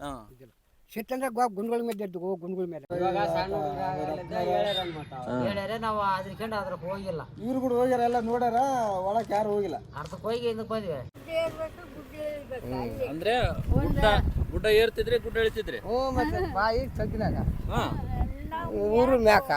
ಹಾಂ. ಸಿಟ್ಟಂದ್ರೆ ಗೋ ಗುಂಡ್ಗಳ ಮೇಲೆ ಎದ್ದು ಗೋ ಗುಂಡ್ಗಳ ಮೇಲೆ. ಇವಾಗ ಸಣ್ಣ ಹುಡುಗರಾಗಲಿದ್ದ ಹೇಳ್ಯಾರ ಅನ್ಮತ್ತ ಹೇಳ್ಯಾರ ನಾವು ಅದ್ಕೊಂಡು ಅದ್ರಕ್ಕೆ ಹೋಗಿಲ್ಲ. ಇವ್ರು ಕೂಡ ಹೋಗ್ಯಾರ ಎಲ್ಲ ನೋಡ್ಯಾರ ಒಳಕ್ ಯಾರು ಹೋಗಿಲ್ಲ. ಅರ್ಧಕ್ಕೆ ಹೋಗಿ ಇದಕ್ಕೆ ಬಂದ್ವಿ. ಅಂದ್ರೆ ಗುಡ್ಡ ಗುಡ್ಡ ಏರ್ತಿದ್ರಿ ಗುಡ್ಡ ಇಳಿತಿದ್ರಿ ಹ್ಞೂ ಮತ್ತೆ ಬಾಯಿ ತಗ್ಗಿನಾಗ ಹಾ. ಊರು ಮ್ಯಾಕ.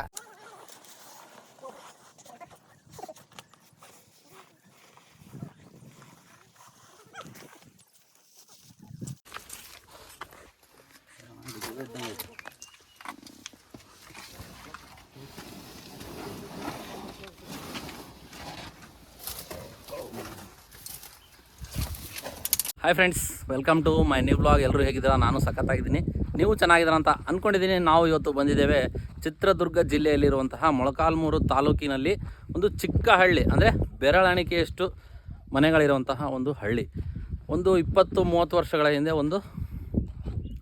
Hi friends welcome to my new blog ಎಲ್ಲರೂ ಹೇಗಿದ್ದೀರಾ? ನಾನು ಸಖತ್ತಾಗಿದ್ದೀನಿ. ನೀವು ಚೆನ್ನಾಗಿದ್ದೀರಾ ಅಂತ ಅಂದ್ಕೊಂಡಿದ್ದೀನಿ ನಾವು ಇವತ್ತು ಬಂದಿದ್ದೇವೆ ಚಿತ್ರದುರ್ಗ ಜಿಲ್ಲೆಯಲ್ಲಿರುವಂತಹ ಮೊಳಕಾಲ್ಮೂರು ತಾಲೂಕಿನಲ್ಲಿ ಒಂದು ಚಿಕ್ಕ ಹಳ್ಳಿ, ಅಂದರೆ ಬೆರಳಾಣಿಕೆಯಷ್ಟು ಮನೆಗಳಿರುವಂತಹ ಒಂದು ಹಳ್ಳಿ. ಒಂದು ಇಪ್ಪತ್ತು ಮೂವತ್ತು ವರ್ಷಗಳ ಹಿಂದೆ ಒಂದು,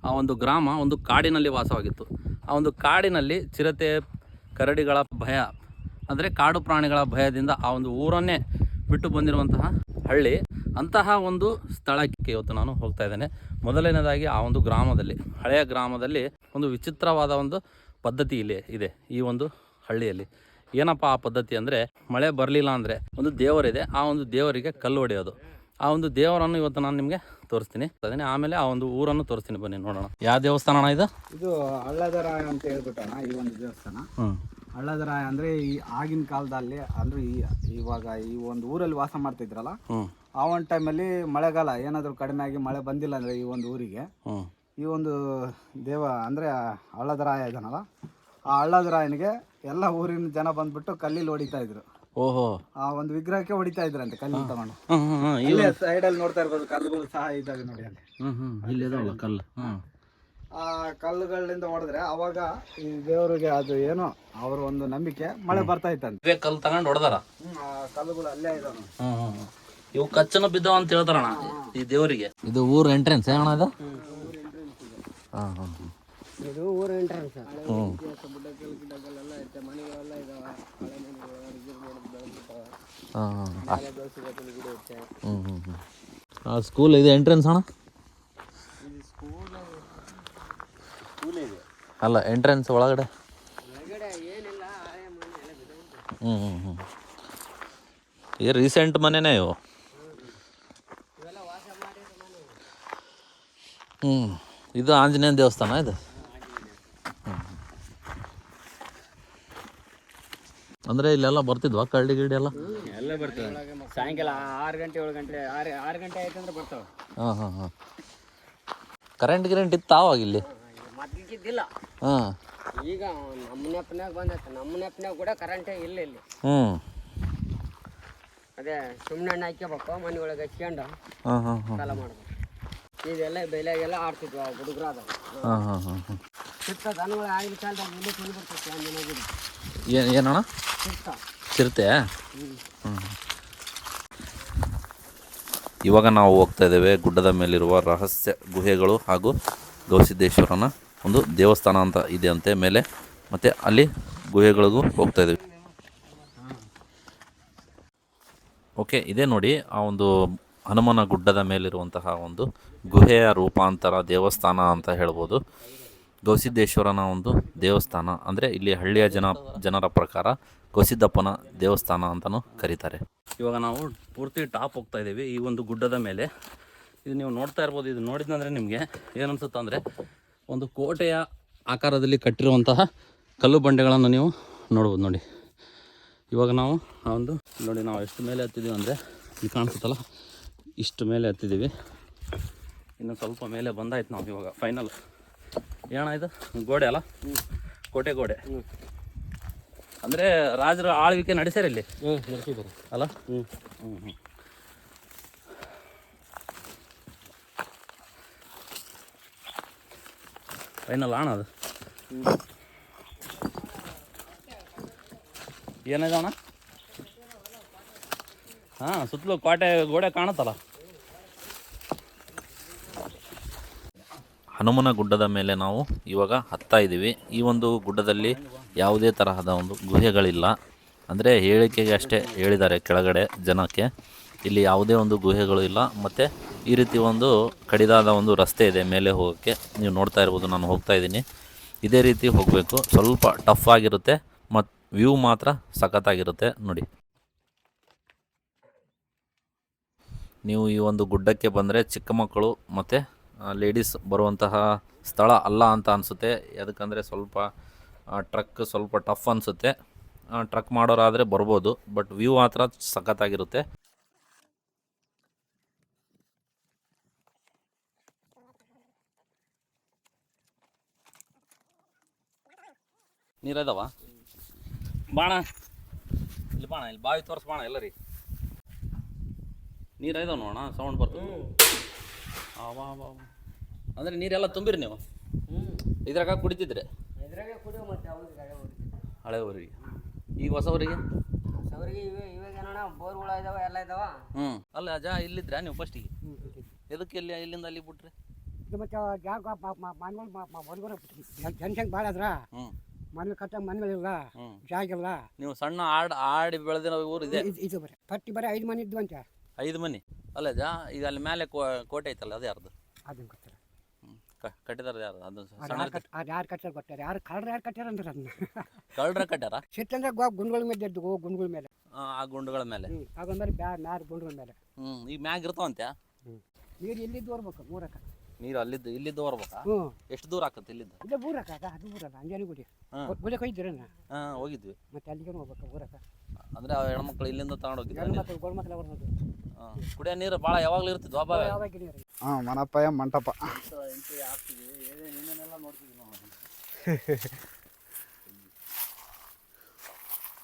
ಆ ಒಂದು ಗ್ರಾಮ, ಒಂದು ಕಾಡಿನಲ್ಲಿ ವಾಸವಾಗಿತ್ತು. ಆ ಒಂದು ಕಾಡಿನಲ್ಲಿ ಚಿರತೆ, ಕರಡಿಗಳ ಭಯ, ಅಂದರೆ ಕಾಡು ಪ್ರಾಣಿಗಳ ಭಯದಿಂದ ಆ ಒಂದು ಊರನ್ನೇ ಬಿಟ್ಟು ಬಂದಿರುವಂತಹ ಹಳ್ಳಿ. ಅಂತಹ ಒಂದು ಸ್ಥಳಕ್ಕೆ ಇವತ್ತು ನಾನು ಹೋಗ್ತಾ ಇದ್ದೇನೆ. ಮೊದಲನೇದಾಗಿ ಆ ಒಂದು ಗ್ರಾಮದಲ್ಲಿ ಹಳೆಯ ಗ್ರಾಮದಲ್ಲಿ ಒಂದು ವಿಚಿತ್ರವಾದ ಒಂದು ಪದ್ಧತಿ ಇಲ್ಲಿ ಇದೆ ಈ ಒಂದು ಹಳ್ಳಿಯಲ್ಲಿ. ಏನಪ್ಪ ಆ ಪದ್ಧತಿ ಅಂದರೆ ಮಳೆ ಬರಲಿಲ್ಲ ಅಂದರೆ ಒಂದು ದೇವರಿದೆ ಆ ಒಂದು ದೇವರಿಗೆ ಕಲ್ಲು ಹೊಡೆಯೋದು. ಆ ಒಂದು ದೇವರನ್ನು ಇವತ್ತು ನಾನು ನಿಮಗೆ ತೋರಿಸ್ತೀನಿ. ಅದನ್ನೇ ಆಮೇಲೆ ಆ ಒಂದು ಊರನ್ನು ತೋರಿಸ್ತೀನಿ ಬನ್ನಿ ನೋಡೋಣ. ಯಾವ ದೇವಸ್ಥಾನ ಅಣ್ಣ ಇದು? ಇದು ಹಳ್ಳದರಾಯ ಅಂತ ಹೇಳ್ಬಿಟ್ಟಣ ಈ ಒಂದು ದೇವಸ್ಥಾನ. ಹಳ್ಳದರಾಯ ಅಂದ್ರೆ ಈ ಆಗಿನ ಕಾಲದಲ್ಲಿ ಅಂದ್ರೆ ಈ ಇವಾಗ ಈ ಒಂದು ಊರಲ್ಲಿ ವಾಸ ಮಾಡ್ತಿದ್ರಲ್ಲ? ಆ ಒಂದು ಟೈಮಲ್ಲಿ ಮಳೆಗಾಲ ಏನಾದರೂ ಕಡಿಮೆ ಆಗಿ ಮಳೆ ಬಂದಿಲ್ಲ ಅಂದರೆ ಈ ಒಂದು ಊರಿಗೆ. ಈ ಒಂದು ದೇವ ಅಂದರೆ ಹಳ್ಳದ ರಾಯ ಇದನಲ್ಲ ಆ ಹಳ್ಳದರಾಯನಿಗೆ ಎಲ್ಲ ಊರಿನ ಜನ ಬಂದ್ಬಿಟ್ಟು ಕಲ್ಲಿಲ್ಲಿ ಹೊಡಿತಾ ಇದ್ರು. ಓಹೋ. ಆ ಒಂದು ವಿಗ್ರಹಕ್ಕೆ ಹೊಡಿತಾ ಇದ್ರಂತೆ ಕಲ್ಲಿನ ತಗೊಂಡು. ಇಲ್ಲೇ ಸೈಡಲ್ಲಿ ನೋಡ್ತಾ ಇರ್ಬೋದು ಕಲ್ಲುಗಳು ಸಹ ಇದ್ದಾವೆ ನೋಡಿ ಅಲ್ಲಿ. ಹ್ಞೂ ಹ್ಮ್ ಇಲ್ಲಿ ಇದಾವಲ್ಲ ಕಲ್ಲು. ಆ ಕಲ್ಲುಗಳಿಂದ ಹೊಡೆದ್ರೆ ಅವಾಗ ಈ ದೇವರಿಗೆ ಅದು ಏನು ಅವರ ಒಂದು ನಂಬಿಕೆ ಮಳೆ ಬರ್ತಾ ಇತ್ತಂತೆ. ಇವೇ ಕಲ್ಲು ತಗೊಂಡು ಹೊಡೆದಾರ? ಹ್ಮ್, ಆ ಕಲ್ಲುಗಳು ಅಲ್ಲೇ ಇದಾವೆ. ಇವು ಕಚ್ಚನ ಬಿದ್ದಾವ ಅಂತ ಹೇಳ್ತಾರಣ್ಣ. ಈ ದೇವರಿಗೆ. ಇದು ಊರ್ ಎಂಟ್ರೆನ್ಸ್ ಅಣ್ಣ ಇದು? ಹಾಂ ಹಾಂ ಇದು ಊರು ಎಂಟ್ರೆನ್ಸ್ ಹ್ಞೂ. ಹಾಂ ಹಾಂ ಹ್ಞೂ ಹ್ಞೂ ಹ್ಞೂ. ಆ ಸ್ಕೂಲ್ ಇದು ಎಂಟ್ರೆನ್ಸ್ ಅಣ್ಣ? ಅಲ್ಲ ಎಂಟ್ರೆನ್ಸ್ ಒಳಗಡೆ. ಹ್ಞೂ ಹ್ಞೂ ಹ್ಞೂ. ಈ ರೀಸೆಂಟ್ ಮನೆನೇ ಇವು? ಹ್ಞೂ ಇದು ಆಂಜನೇಯ ದೇವಸ್ಥಾನ ಇದು. ಅಂದರೆ ಇಲ್ಲೆಲ್ಲ ಬರ್ತಿದ್ವಾ ಕಳ್ಳಿ ಗಿಡಿ ಎಲ್ಲ? ಎಲ್ಲ ಬರ್ತದೆ. ಸಾಯಂಕಾಲ ಆರು ಗಂಟೆ ಏಳು ಗಂಟೆ ಆರು ಆರು ಗಂಟೆ ಆಯ್ತು ಅಂದ್ರೆ ಬರ್ತಾವೆ. ಹಾಂ ಹಾಂ ಹಾಂ. ಕರೆಂಟ್ ಗಿರೆಂಟ್ ಇತ್ತು ಆವಾಗ ಇಲ್ಲಿ? ಮದ್ಲಿಕ್ಕಿದ್ದಿಲ್ಲ ಹಾಂ. ಈಗ ನಮ್ಮ ನೆಪ್ನ್ಯಾಗ ಬಂದೈತೆ. ನಮ್ಮ ನೆಪ್ನ್ಯಾಗ ಕೂಡ ಕರೆಂಟೇ ಇಲ್ಲ ಇಲ್ಲಿ. ಹ್ಞೂ ಅದೇ ಸುಮ್ಮನೆ ಹಣ್ಣು ಹಾಕ್ಯಬೇಕು ಮನೆ ಒಳಗೆ ಹಚ್ಕೊಂಡು ಹಾಂ ಹಾಂ ಹಾಂ. ಕಾಲ ಮಾಡ್ಬೇಕು. ಇದೆಲ್ಲ ಬೆಲೆಗೆಲ್ಲ ಆಡ್ತಿದ್ವು ಹುಡುಗರಾದ ಹಾಂ ಹಾಂ ಹಾಂ ಹಾಂ. ಚಿಕ್ಕ ದನಗಳು ಆಗಿನ ಕಾಲದಾಗ ಇಲ್ಲೇ ತಿಂದು ಬರ್ತೈತೆ ಆಂಜನೇಯ ಗುಡಿ ಏನು ಏನಣ್ಣ? ಚಿಕ್ಕ ಚಿರತೆ? ಹ್ಞೂ ಇವಾಗ ನಾವು ಹೋಗ್ತಾ ಇದ್ದೇವೆ ಗುಡ್ಡದ ಮೇಲಿರುವ ರಹಸ್ಯ ಗುಹೆಗಳು ಹಾಗೂ ಗವಿಸಿದ್ದೇಶ್ವರನ ಒಂದು ದೇವಸ್ಥಾನ ಅಂತ ಇದೆ ಅಂತೆ ಮೇಲೆ. ಮತ್ತು ಅಲ್ಲಿ ಗುಹೆಗಳಿಗೂ ಹೋಗ್ತಾ ಇದ್ದೀವಿ. ಓಕೆ ಇದೇ ನೋಡಿ ಆ ಒಂದು ಹನುಮನ ಗುಡ್ಡದ ಮೇಲಿರುವಂತಹ ಒಂದು ಗುಹೆಯ ರೂಪಾಂತರ ದೇವಸ್ಥಾನ ಅಂತ ಹೇಳ್ಬೋದು. ಗವಿಸಿದ್ದೇಶ್ವರನ ಒಂದು ದೇವಸ್ಥಾನ, ಅಂದರೆ ಇಲ್ಲಿ ಹಳ್ಳಿಯ ಜನ, ಜನರ ಪ್ರಕಾರ ಗವಿಸಿದ್ದಪ್ಪನ ದೇವಸ್ಥಾನ ಅಂತಲೂ ಕರೀತಾರೆ. ಇವಾಗ ನಾವು ಪೂರ್ತಿ ಟಾಪ್ ಹೋಗ್ತಾ ಇದ್ದೀವಿ ಈ ಒಂದು ಗುಡ್ಡದ ಮೇಲೆ. ಇದು ನೀವು ನೋಡ್ತಾ ಇರ್ಬೋದು, ಇದು ನೋಡಿದ್ನಂದರೆ ನಿಮಗೆ ಏನನ್ಸುತ್ತೆ ಅಂದರೆ ಒಂದು ಕೋಟೆಯ ಆಕಾರದಲ್ಲಿ ಕಟ್ಟಿರುವಂತಹ ಕಲ್ಲು ಬಂಡೆಗಳನ್ನು ನೀವು ನೋಡ್ಬೋದು ನೋಡಿ. ಇವಾಗ ನಾವು ಆ ಒಂದು ನೋಡಿ, ನಾವು ಎಷ್ಟು ಮೇಲೆ ಹತ್ತಿದ್ದೀವಿ ಅಂದರೆ ಇಲ್ಲಿ ಕಾಣಿಸುತ್ತಲ್ಲ. ಇಷ್ಟು ಮೇಲೆ ಹತ್ತಿದ್ದೀವಿ ಇನ್ನು ಸ್ವಲ್ಪ ಮೇಲೆ ಬಂದಾಯ್ತು ನಾವು ಇವಾಗ ಫೈನಲ್ ಏನ ಇದು? ಗೋಡೆ ಅಲ್ಲ? ಕೋಟೆ ಗೋಡೆ. ಅಂದರೆ ರಾಜರ ಆಳ್ವಿಕೆ ನಡೆಸ್ಯಾರ ಇಲ್ಲಿ? ಹ್ಞೂ ಅಲ್ಲ? ಹ್ಞೂ ಹ್ಞೂ ಫೈನಲ್ ಅಣ್ಣ ಅದು? ಏನಿದೆ ಅಣ್ಣ? ಹಾಂ, ಸುತ್ತಲೂ ಕೋಟೆ ಗೋಡೆ ಕಾಣುತ್ತಲ್ಲ? ಹನುಮನ ಗುಡ್ಡದ ಮೇಲೆ ನಾವು ಇವಾಗ ಹತ್ತಾ ಇದ್ದೀವಿ. ಈ ಒಂದು ಗುಡ್ಡದಲ್ಲಿ ಯಾವುದೇ ತರಹದ ಒಂದು ಗುಹೆಗಳಿಲ್ಲ. ಅಂದರೆ ಹೇಳಿಕೆಗೆ ಅಷ್ಟೇ ಹೇಳಿದ್ದಾರೆ ಕೆಳಗಡೆ ಜನಕ್ಕೆ. ಇಲ್ಲಿ ಯಾವುದೇ ಒಂದು ಗುಹೆಗಳು ಇಲ್ಲ. ಮತ್ತು ಈ ರೀತಿ ಒಂದು ಕಡಿದಾದ ಒಂದು ರಸ್ತೆ ಇದೆ ಮೇಲೆ ಹೋಗೋಕ್ಕೆ. ನೀವು ನೋಡ್ತಾ ಇರ್ಬೋದು, ನಾನು ಹೋಗ್ತಾ ಇದ್ದೀನಿ. ಇದೇ ರೀತಿ ಹೋಗಬೇಕು. ಸ್ವಲ್ಪ ಟಫ್ ಆಗಿರುತ್ತೆ ಮತ್ತು ವ್ಯೂ ಮಾತ್ರ ಸಖತ್ತಾಗಿರುತ್ತೆ. ನೋಡಿ. ನೀವು ಈ ಒಂದು ಗುಡ್ಡಕ್ಕೆ ಬಂದರೆ ಚಿಕ್ಕ ಮಕ್ಕಳು ಮತ್ತು ಲೇಡೀಸ್ ಬರುವಂತಹ ಸ್ಥಳ ಅಲ್ಲ ಅಂತ ಅನಿಸುತ್ತೆ. ಯಾಕಂದರೆ ಸ್ವಲ್ಪ ಟ್ರಕ್ ಸ್ವಲ್ಪ ಟಫ್ ಅನಿಸುತ್ತೆ. ಟ್ರಕ್ ಮಾಡೋರಾದರೆ ಬರ್ಬೋದು ಬಟ್ ವ್ಯೂ ಮಾತ್ರ ಸಖತ್ತಾಗಿರುತ್ತೆ. ನೀರದವ ಬಾಣ. ಇಲ್ಲಿ ಬಾಣ, ಇಲ್ಲಿ ಬಾವಿ ತೋರಿಸ್ ಬಾಣ ಎಲ್ಲ ರೀ ನೀರು ಇದಾವ ನೋಡೋಣ ಸೌಂಡ್ ಬರ್ತದೆ. ಅಂದ್ರೆ ನೀರೆಲ್ಲ ತುಂಬಿರಿ ನೀವು. ಇದ್ರಾಗ ಕುಡಿತಿದ್ರೆ. ಇದ್ರಾಗೆ ಕುಡಿಯೋ ಮತ್ತೆ ಅವ್ರಿಗೆ ಹಳೆ ಊರಿಗೆ. ಈಗ ಹೊಸ ಊರಿಗೆ? ಅವ್ರಿಗೆ ಇವೆ ಇವಾಗ ಏನಣ್ಣ ಬೋರ್ಗಳು ಇದಾವ ಎಲ್ಲ ಇದಾವ. ಹ್ಞೂ ಅಲ್ಲ ಅಜ ಇಲ್ಲಿದ್ರ ನೀವು ಫಸ್ಟಿಗೆ ಎದಕ್ಕೆ ಇಲ್ಲಿ ಇಲ್ಲಿಂದ ಅಲ್ಲಿ ಬಿಟ್ರಿ? ಮತ್ತೆ ಜಾಗ ಮನೆಗಳು ಜನಸಂಖ್ಯೆ ಭಾಳ ಅದ್ರ ಮನೆ ಕಟ್ಟ ಮನೆಗಳಿಲ್ಲ ಜಾಗ ಇಲ್ಲ. ನೀವು ಸಣ್ಣ ಆಡ್ ಆಡಿ ಬೆಳೆದಿರೋ ಊರು ಇದೆ ಇದು- ಇದು ಬರೀ ಪಟ್ಟಿ ಬರೀ ಐದು ಮನೆ ಇದ್ವು ಅಂತ ಐದು ಮನೆ. ಅಲ್ಲ ಜಾ ಈಗ ಅಲ್ಲಿ ಮೇಲೆ ಕೋಟೆ ಐತಲ್ಲ ಅದು ಯಾರ್ದು? ಅದನ್ನ ಗೊತ್ತಿಲ್ಲ ಹ್ಞೂ ಕಟ್ಟಿದಾರ ಯಾರು? ಅದು ಅದು ಸಣ್ಣ ಯಾರು ಕಟ್ ಅದು ಯಾರು ಕಟ್ಟಾರ ಗೊತ್ತಾರ ಯಾರು ಕಳ್ರ ಯಾರು ಕಟ್ಟಾರ ಅಂದ್ರೆ ಅದನ್ನ. ಕಳ್ಳರ ಕಟ್ಟಾರ ಸಿಟ್ಟಂದ್ರೆ ಗೋ ಗುಂಡ್ಗಳ ಮೇಲೆ ಎದ್ದು ಗೋ ಗುಂಡ್ಗಳ ಮೇಲೆ. ಆ, ಆ ಗುಂಡುಗಳ ಮೇಲೆ. ಹ್ಞೂ ಆಗೊಂದ್ಮೇಲೆ ಬ್ಯಾ ಮ್ಯಾರ ಗುಂಡ್ಗಳ ಮೇಲೆ. ಹ್ಞೂ ಈಗ ಮ್ಯಾಗ ಇರ್ತಾವಂತ್ಯಾ? ಹ್ಞೂ ನೀರು ಎಲ್ಲಿದ್ದು ಬರ್ಬೇಕು ಮೂರಕ್ಕ. ನೀರು ಅಲ್ಲಿದ್ದು ಇಲ್ಲಿದ್ದು ಬರ್ಬೇಕಾ ಹ್ಞೂ. ಎಷ್ಟು ದೂರ ಆಕತ್ತೆ ಇಲ್ಲಿದ್ದು? ಇಲ್ಲೇ ಊರಕ್ಕ ಅದು ಅದು ಅಂಜಾನಿ ಗುಡಿ. ಹಾಂ ಗುಡಿಗೆ ಹೋಗಿದ್ದೀರಣ್ಣ ಹಾಂ ಹೋಗಿದ್ವಿ. ಮತ್ತೆ ಅಲ್ಲಿಗೆ ಹೋಗ್ಬೇಕು ಊರಕ್ಕ ಅಂದ್ರೆ ಆ ಹೆಣ್ಮಕ್ಳು ಇಲ್ಲಿಂದ ತಗೊಂಡು ಗಂಡು ಕುಡಿಯ ಹಾಂ. ಕುಡಿಯೋ ನೀರು ಭಾಳ ಯಾವಾಗಲೂ ಇರ್ತಿದ್ವು ಹಬ್ಬ ಹಾಂ ಮನಪ್ಪಯ್ಯ ಮಂಟಪ.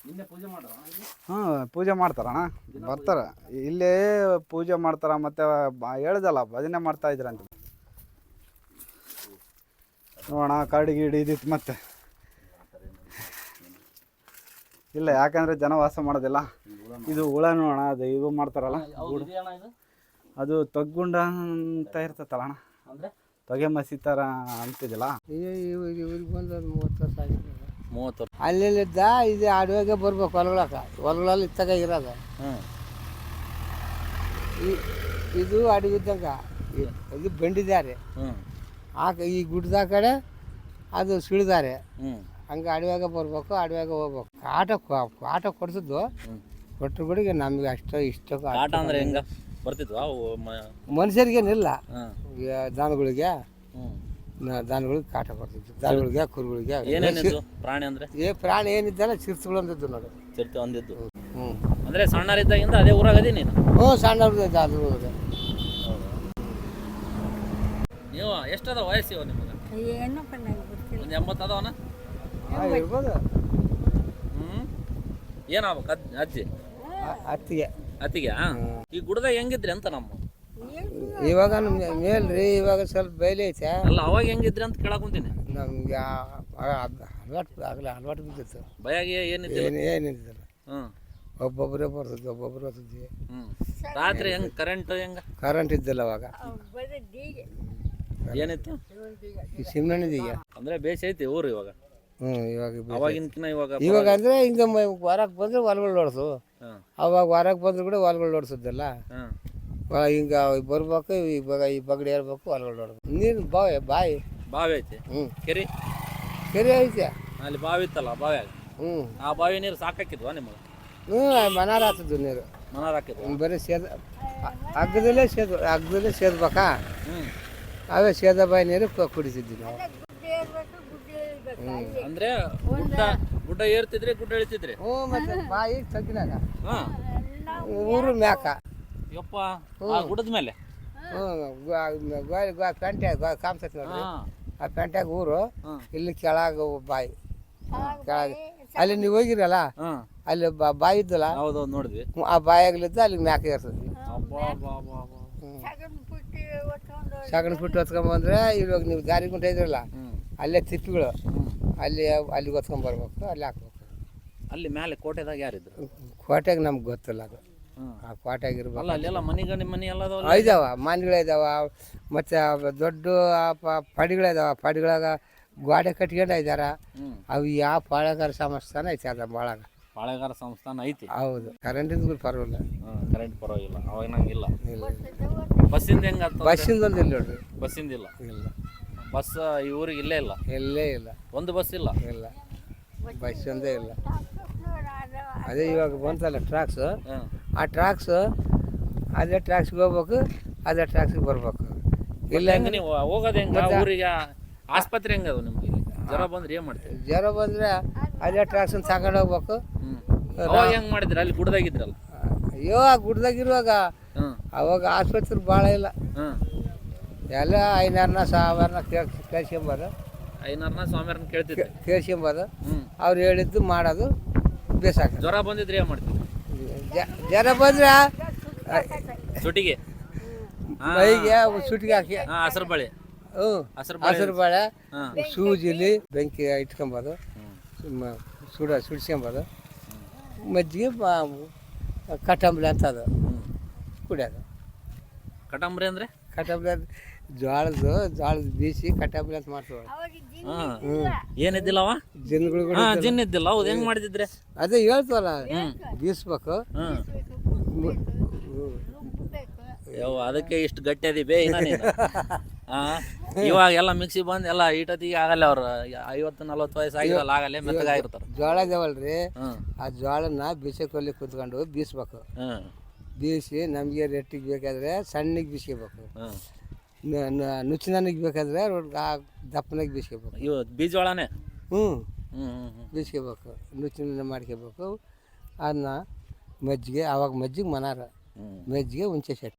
ನಿನ್ನೆ ಪೂಜೆ ಮಾಡ್ತಾರಣ ಹಾಂ ಪೂಜೆ ಮಾಡ್ತಾರಣ್ಣ ಬರ್ತಾರೆ. ಇಲ್ಲೇ ಪೂಜೆ ಮಾಡ್ತಾರ ಮತ್ತೆ ಬ- ಹೇಳ್ದಲ್ಲ ಭಜನೆ ಮಾಡ್ತಾ ಇದ್ರಂತ. ನೋಡೋಣ ಕರಡಿ ಗಿಡಿ ಇದಿತ್ತು ಮತ್ತೆ. ಇಲ್ಲ ಯಾಕಂದ್ರೆ ಜನ ವಾಸ ಮಾಡೋದಿಲ್ಲ. ಇದು ಹುಳ ನೋಡೋಣ ಅದು ಇದು ಮಾಡ್ತಾರಲ್ಲ ಅದು ತೊಗ್ಗುಂಡ ಅಂತ ಇರ್ತೈತಲ್ಲ ಅಣ್ಣ. ಅಂದರೆ? ತೊಗೆ ಮಸಿ ಥರ ಅಂತಿದಿಲ್ಲ ಮೂವತ್ತು ಅಲ್ಲೆಲ್ಲಿದ್ದ ಇದು ಅಡುಗೆ ಬರ್ಬೇಕು ಹೊಲಗಳಕ್ಕ. ಹೊಲಗಳಲ್ಲಿ ಇತ್ತಾಗ ಇರೋದು. ಈ- ಇದು ಅಡವಿದ್ದಂಗ ಇದು ಬೆಂಡಿದ್ದಾರೆ. ಹ್ಞೂ ಆ ಕ- ಈ ಗುಡ್ಡದ ಕಡೆ ಅದು ಸುಳಿದಾರೆ. ಹ್ಞೂ ಹಂಗೆ ಅಡುವಾಗ ಬರ್ಬೇಕು ಅಡುವಾಗ ಹೋಗ್ಬೇಕು. ಆಟ ಆಟ ಕಾಟ ಕೊಡ್ಸಿದ್ದು ಕೊಟ್ಟರು ಕೂಡ ನಮ್ಗೆ ಅಷ್ಟು ಇಷ್ಟ ಆಟ ಅಂದ್ರೆ ಹೆಂಗ? ಬರ್ತಿದ್ವಾ ಮನುಷ್ಯರಿಗೇನಿಲ್ಲ. ದನಗಳಿಗೆ ದನಗಳಿಗೆ ಕಾಟ ಕೊಡ್ತಿತ್ತು ದನಗಳಿಗೆ ಕುರುಗಳಿಗೆ. ಏನೇನಿದ್ದು ಪ್ರಾಣಿ ಅಂದ್ರೆ? ಏ ಪ್ರಾಣಿ ಏನಿದ್ದಲ್ಲ ಚಿರ್ಸುಗಳು ಅಂದಿದ್ದು ನೋಡು. ಚಿರತೆ ಒಂದಿದ್ದು ಹ್ಞೂ ಅಂದ್ರೆ ಸಣ್ಣರಿದ್ದಾಗಿಂದ ಅದೇ ಊರಾಗ ಅದೇ ನೀನು? ಹ್ಞೂ ಸಣ್ಣವ್ರದ್ದು ಅದು ನೀವು ಎಷ್ಟದ ವಯಸ್ಸು ನಿಮಗೆ? ಒಂದು ಎಂಬತ್ತು ಅದಾವನ? ಇರ್ಬೋದು. ಹ್ಞೂ ಏನಾಗ್ಬೇಕು? ಅದ್ ಅಜ್ಜಿ? ಅತ್ತಿಗೆ. ಅತ್ತಿಗೆ ಈ ಗುಡ್ದಾಗ ಹೆಂಗಿದ್ರಿ ಅಂತ ನಮ್ಮ ಇವಾಗ ನಮ್ಗೆ ಮೇಲ್ರಿ ಇವಾಗ ಸ್ವಲ್ಪ ಬಯಲು ಐತೆ. ಅಲ್ಲ ಅವಾಗ ಹೆಂಗಿದ್ರಿ ಅಂತ ಕೇಳಕ್ ಕುಂತೀನಿ ನಮ್ಗೆ ಅಲ್ವಾಟ್ ಆಗಲ್ಲ ಅಲ್ವಾಟ್ ಬಿದ್ದಿತ್ತು. ಭಯಾಗಿ ಏನಿದ್ದಿಲ್ಲ? ಏನು ಏನಿದ್ದಿಲ್ಲ. ಹ್ಞೂ ಒಬ್ಬೊಬ್ಬರೇ ಬರ್ತಿದ್ವಿ ಒಬ್ಬೊಬ್ಬರು ಬರ್ತಿದ್ವಿ. ಹ್ಞೂ ರಾತ್ರಿ ಹೆಂಗೆ ಕರೆಂಟ್ ಹೆಂಗೆ? ಕರೆಂಟ್ ಇದ್ದಿಲ್ಲ ಅವಾಗ. ಏನಿತ್ತು? ಈ ಸಿಮ್ನಣ್ಣಿದೀಗ ಅಂದ್ರೆ ಬೇಸ್ ಐತಿ ಊರು ಇವಾಗ. ಹ್ಞೂ ಇವಾಗ ಅವಾಗಿನ್ಕಿನ ಇವಾಗ ಇವಾಗ ಅಂದರೆ ಹಿಂಗೆ ಹೊರಗೆ ಬಂದ್ರೆ ಹೊಲ್ಗಳು ನೋಡ್ಸು. ಹಾಂ. ಅವಾಗ ಹೊರಗೆ ಬಂದ್ರು ಕೂಡ ಹೊಲ್ಗಳು ನೋಡ್ಸಿದ್ದಲ್ಲ. ಹಾಂ. ಹಿಂಗೆ ಬರ್ಬೇಕು ಇವಾಗ ಈ ಬಗಡಿ ಏರ್ಬೇಕು ಹೊಲ್ಗಳು ನೋಡ್ಬೇಕು. ನೀರು ಬಾವಿ ಬಾಯಿ. ಬಾವಿ ಐತಿ. ಹ್ಞೂ ಕೆರೆ. ಕೆರೆ ಐತೆ. ಅಲ್ಲಿ ಬಾವಿ ಇತ್ತಲ್ಲ ಬಾವಿ ಹ್ಞೂ ಆ ಬಾವಿ ನೀರು ಸಾಕಾಕಿದ್ವಾ ನಿಮಗೆ? ಹ್ಞೂ ಮನಾರ ಹಾಕಿದ್ವು ನೀರು. ಮನಾರ ಹಾಕಿದ್ವಾ? ಬರೀ ಸೇದ ಹಗ್ಗದಲ್ಲೇ ಸೇದ್ ಹಗ್ಗದಲ್ಲೇ ಸೇದ್ಬೇಕಾ? ಹ್ಞೂ ಅವೇ ಸೇದ ಬಾಯಿ ನೀರು ಕುಡಿಸಿದ್ವಿ ಕುಡಿತಿದ್ವಿ ನಾವು ಗುಡ್ಡ ಏರ್ಬೇಕು ಗುಡ್ಡ ಇಳ್ಬೇಕು ಅಲ್ಲಿ ಅಂದ್ರೆ ಗುಡ್ಡ ಗುಡ್ಡ ಏರ್ತಿದ್ರೆ ಗುಡ್ಡ ಇಳಿತಿದ್ರಿ ಹ್ಞೂ ಮತ್ತೆ ಬಾಯಿ ತಗ್ಗಿನಾಗ ಹಾ. ಊರು ಮ್ಯಾಕ. ಯಪ್ಪ ಆ ಗುಡ್ಡದ ಮೇಲೆ? ಹ್ಞೂ ಪೆಂಟೆ ಕಾಮ್ಸತ್ ನೋಡ್ರಿ. ಆ ಪೆಂಟ್ಯಾಗ ಊರು ಇಲ್ಲಿ ಕೆಳಗ ಬಾಯಿ. ಕೆಳಗೆ ಅಲ್ಲಿ ನೀವು ಹೋಗಿರಲ್ಲ? ಹಾ. ಅಲ್ಲಿ ಬ- ಬಾಯಿ ಇದ್ದಲ್ಲ? ಹೌದು ನೋಡಿದ್ವಿ. ಆ ಬಾಯಾಗ್ಲಿದ್ದ ಅಲ್ಲಿ ಮ್ಯಾಕ ಇರ್ತದೆ. ಸಗಣಿ ಬಿಟ್ಟು ಹೊತ್ಕೊಂಬಂದ್ರೆ ಇವಾಗ ನೀವು ದಾರಿ ಗುಂಟ ಇದ್ರಲ್ಲ ಅಲ್ಲೇ ತಿಪ್ಪಿಗಳು. ಅಲ್ಲಿ ಅಲ್ಲಿಗೆ ಹೊತ್ಕೊಂಬರ್ಬೇಕು ಅಲ್ಲಿ ಹಾಕ್ಬೇಕು. ಅಲ್ಲಿ ಮೇಲೆ ಕೋಟೆದಾಗ ಯಾರಿದ್ರು? ಕೋಟೆಗೆ ನಮ್ಗೆ ಗೊತ್ತಿಲ್ಲ ಅದು. ಆ ಕೋಟೆಗೆ ಇರ್ಬೇಕು. ಅಲ್ಲ ಅಲ್ಲೆಲ್ಲ ಮನಿಗ ನಿಮ್ಮ ಮನೆ ಎಲ್ಲ ಅದಾವಲ್ಲ? ಇದಾವ ಮನೆಗಳಿದಾವ ಮತ್ತು ದೊಡ್ಡ ಆ ಪ- ಪಡಿಗಳಿದಾವ ಪಡಿಗಳಾಗ ಗೋಡೆ ಕಟ್ಕೊಂಡು ಇದ್ದಾರ ಹ್ಮ್. ಅವು ಯಾವ ಪಾಳೆಗಾರ ಸಂಸ್ಥಾನ ಐತೆ ಅದ ಭಾಳ ಪಾಳೆಗಾರ ಸಂಸ್ಥಾನ ಐತಿ? ಹೌದು. ಕರೆಂಟಿಂದ ಪರವಾಗಿಲ್ಲ. ಕರೆಂಟ್ ಪರವಾಗಿಲ್ಲ. ಅವಾಗ ನಂಗಿಲ್ಲ ಇಲ್ಲ. ಬಸ್ಸಿಂದ ಹೆಂಗ ಬಸ್ಸಿಂದ ಒಂದು ಇಲ್ಲ ನೋಡ್ರಿ. ಬಸ್ಸಿಂದ ಇಲ್ಲ. ಇಲ್ಲ. ಬಸ್ ಈ ಊರಿಗೆ ಇಲ್ಲೇ ಇಲ್ಲ. ಎಲ್ಲೇ ಇಲ್ಲ. ಒಂದು ಬಸ್ ಇಲ್ಲ. ಇಲ್ಲ. ಬಸ್ ಒಂದೇ ಇಲ್ಲ. ಅದೇ ಇವಾಗ ಬಂತಲ್ಲ ಟ್ರಾಕ್ಸ್. ಆ ಟ್ರಾಕ್ಸ್ ಅದೇ ಟ್ರಾಕ್ಸ್ಗೆ ಹೋಗ್ಬೇಕು ಅದೇ ಟ್ರಾಕ್ಸ್ಗೆ ಬರ್ಬೇಕು. ಇಲ್ಲ ಹೆಂಗೆ ನೀವು ಹೋಗೋದು ಹೆಂಗೆ? ಊರಿಗೆ ಆಸ್ಪತ್ರೆ ಹೆಂಗೆ ಅದು ನಿಮ್ಗೆ ಇಲ್ಲಿ? ಜ್ವರ ಬಂದ್ರೆ ಏನು ಮಾಡ್ತೀರಿ? ಜ್ವರ ಬಂದರೆ ಅದೇ ಟ್ರಾಕ್ಸನ್ನ ತಗೊಂಡು ಹೋಗ್ಬೇಕು. ಅವಾಗ ಹೆಂಗೆ ಮಾಡಿದ್ರಿ? ಅಲ್ಲಿ ಗುಡ್ದಾಗಿದ್ರಲ್ಲ ಅಯ್ಯೋ ಆ ಗುಡ್ದಾಗಿರುವಾಗ ಹ್ಞೂ ಅವಾಗ ಆಸ್ಪತ್ರೆ ಭಾಳ ಇಲ್ಲ. ಹ್ಮ್. ಎಲ್ಲ ಐನಾರನ ಸಾವಿರನ ಕೇಳ್ ಕೇಳ್ಸ್ಕೊಂಬೋದು ಐನಾರ್ನ ಸ್ವಾಮಿಯವ್ರನ್ನ ಕೇಳ್ತಿದ್ರಿ. ಕೇಳ್ಸ್ಕೊಂಬೋದು ಅವ್ರು ಹೇಳಿದ್ದು ಮಾಡೋದು ಬೇಸಾಕ. ಜ್ವರ ಬಂದಿದ್ರೆ ಏನು ಮಾಡ್ತೀವಿ ಜ್ವರ ಬಂದ್ರೆ ಸುಟಿಗೆ? ಮೈಗೆ ಸುಟಿಗೆ ಹಾಕಿ. ಹಸಿರು ಬಳಿ. ಹ್ಞೂ. ಹಸಿರು ಹಸಿರು ಬಾಳೆ ಸೂಜಿಲಿ ಬೆಂಕಿ ಇಟ್ಕೊಬೋದು. ಸುಡ ಸುಡ್ಸ್ಕೊಂಬೋದು. ಮಜ್ಜಿಗೆ ಕಟಂಬ್ರಿ ಅಂತ ಅದು ಕುಡಿಯೋದು. ಕಟಂಬ್ರಿ ಅಂದ್ರೆ? ಕಟಂಬ್ರಿ ಅಂತ ಜೋಳದ್ದು ಜೋಳದ ಬೀಸಿ ಕಟ್ಟಂಬಳಿ ಅಂತ ಮಾಡ್ತೀವಿ ಏನಿದ್ದಿಲ್ಲ ಹ್ಞೂ ಜಿನ್ಗಳು ಜನಗಳು ಕೂಡ ಹಾ ಜಿನ್ ಇದ್ದಿಲ್ಲ. ಹೌದು ಹೆಂಗ್ ಮಾಡಿದ್ರೆ ಅದೇ ಹೇಳ್ತಾರ ಬೀಸ್ಬೇಕು. ಯವ್ವ ಅದಕ್ಕೆ ಇಷ್ಟು ಗಟ್ಟಿ ಅದಿ ಬೇ ಇನ್ನ ನೀನು. ಹಾ. ಇವಾಗ ಎಲ್ಲ ಮಿಕ್ಸಿ ಬಂದ್ ಎಲ್ಲ ಈಟತಿಗೆ ಆಗಲ್ಲ ಅವ್ರ. ಐವತ್ತು ನಲ್ವತ್ತು ವಯಸ್ಸು ಆಗಿರಲ್ಲ ಆಗಲ್ಲ ಮೆತ್ತಗಾಗಿರ್ತಾರ ಜೋಳ ಇದಾವಲ್ರಿ? ಹ್ಮ್ ಆ ಜೋಳನ ಬೀಸಕ್ಕೊಲ್ಲಿ ಕುತ್ಕೊಂಡು ಬೀಸ್ಬೇಕು. ಹ್ಮ್ ಬೀಸಿ ನಮಗೆ ರೆಟ್ಟಿಗೆ ಬೇಕಾದ್ರೆ ಸಣ್ಣಗೆ ಬೀಸ್ಕೋಬೇಕು. ಹ್ಮ್ ನುಚ್ಚಿನನಿಗೆ ಬೇಕಾದ್ರೆ ರೊಟ್ಟಿ ದಪ್ಪನಾಗಿ ಬೀಸ್ಕೋಬೇಕು ಇವು ಬೀಜೋಳನೆ ಹ್ಞೂ. ಬೀಸ್ಕೋಬೇಕು ನುಚ್ಚಿನ ಮಾಡ್ಕೋಬೇಕು. ಅದನ್ನ ಮಜ್ಜಿಗೆ ಆವಾಗ ಮಜ್ಜಿಗೆ ಮನಾರ. ಮಜ್ಜಿಗೆ ಹುಂಚೆ ಚಟ್ನಿ